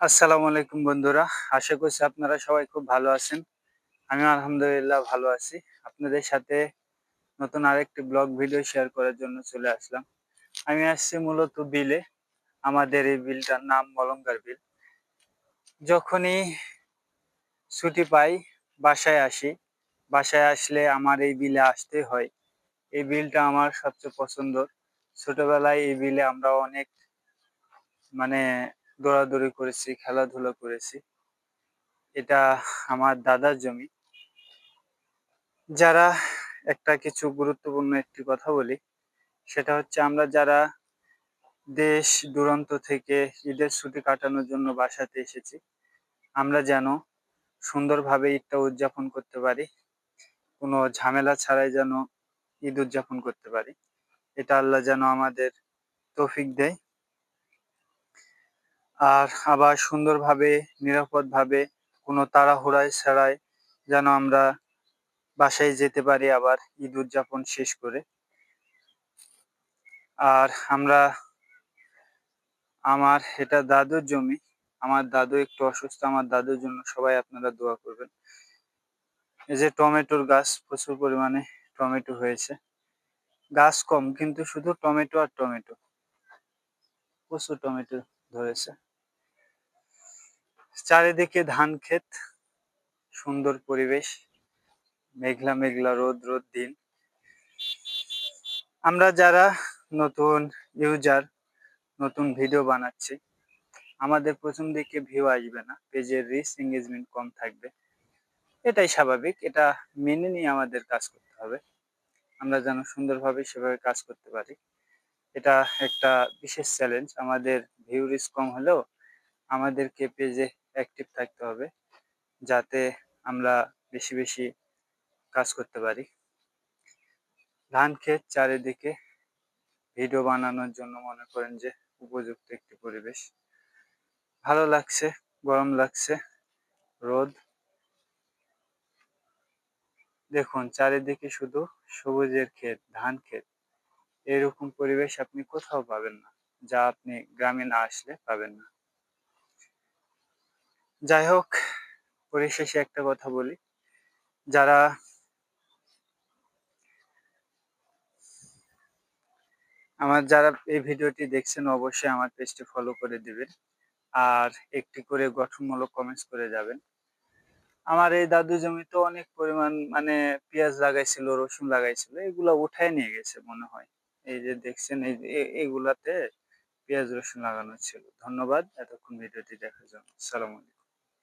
আসসালামু আলাইকুম বন্ধুরা। আশা করছি আপনারা সবাই খুব ভালো আছেন। আমি আলহামদুলিল্লাহ ভালো আছি। আপনাদের সাথে নতুন আরেকটি ব্লগ ভিডিও শেয়ার করার জন্য চলে আসলাম। আমি আসছি মূলত বিলে। আমাদের এই বিলটার নাম মলঙ্গার বিল। যখনই ছুটি পাই, বাসায় আসি। বাসায় আসলে আমার এই বিলে আসতে হয়। এই বিলটা আমার সবচেয়ে পছন্দ। ছোটবেলায় এই বিলে আমরা অনেক মানে দৌড়াদৌড়ি করেছি, খেলাধুলা করেছি। এটা আমার দাদার জমি। যারা একটা কিছু গুরুত্বপূর্ণ একটি কথা বলি, সেটা হচ্ছে আমরা যারা দেশ দূরান্ত থেকে ঈদের ছুটি কাটানোর জন্য বাসাতে এসেছি, আমরা যেন সুন্দরভাবে ঈদটা উদযাপন করতে পারি। কোনো ঝামেলা ছাড়াই যেন ঈদ উদযাপন করতে পারি। এটা আল্লাহ যেন আমাদের তৌফিক দেয়। আর আবার সুন্দরভাবে, নিরাপদভাবে কোনো তাড়াহুড়ায় ছাড়াই যেন আমরা বাসায় যেতে পারি আবার ঈদ উদযাপন শেষ করে। আর আমরা, আমার এটা দাদুর জমি, আমার দাদু একটু অসুস্থ, আমার দাদুর জন্য সবাই আপনারা দোয়া করবেন। এই যে টমেটোর গাছ, প্রচুর পরিমাণে টমেটো হয়েছে। গাছ কম, কিন্তু শুধু টমেটো আর টমেটো। প্রচুর টমেটো ধরেছে। চারিদিকে ধান ক্ষেত, সুন্দর পরিবেশ, মেঘলা মেঘলা রোদ রোদ দিন। আমরা যারা নতুন ইউজার নতুন ভিডিও বানাচ্ছি, আমাদের প্রথম দিকে ভিউ আসবে না পেজের রিচ এঙ্গেজমেন্ট কম থাকবে। এটাই স্বাভাবিক, এটা মেনে নিয়ে আমাদের কাজ করতে হবে। আমরা যেন সুন্দরভাবে সেভাবে কাজ করতে পারি। এটা একটা বিশেষ চ্যালেঞ্জ আমাদের ভিউ রিচ কম হলেও আমাদেরকে পেজে অ্যাক্টিভ থাকতে হবে, যাতে আমরা বেশি বেশি কাজ করতে পারি। ধান ক্ষেত চারিদিকে ভিডিও বানানোর জন্য মনে করেন যে উপযুক্ত একটি পরিবেশ। ভালো লাগছে, গরম লাগছে, রোদ। দেখুন, চারিদিকে শুধু সবুজের ক্ষেত, ধান ক্ষেত। এরকম পরিবেশ আপনি কোথাও পাবেন না, যা আপনি গ্রামে না আসলে পাবেন না। যাই হোক, পরিশেষে একটা কথা বলি। যারা আমার, যারা এই ভিডিওটি দেখছেন, অবশ্যই আমার পেজটি ফলো করে দিবেন আর একটি করে গঠনমূলক কমেন্টস করে যাবেন। আমার এই দাদু জমিতে অনেক পরিমাণ মানে পেঁয়াজ লাগাইছিল, রসুন লাগাইছিল, এগুলো উঠায় নিয়ে গেছে মনে হয়। এই যে দেখছেন, এই এগুলাতে পেঁয়াজ, রসুন লাগানো ছিল। ধন্যবাদ, এতক্ষণ ভিডিওটি দেখার জন্য। সালাম আলাইকুম।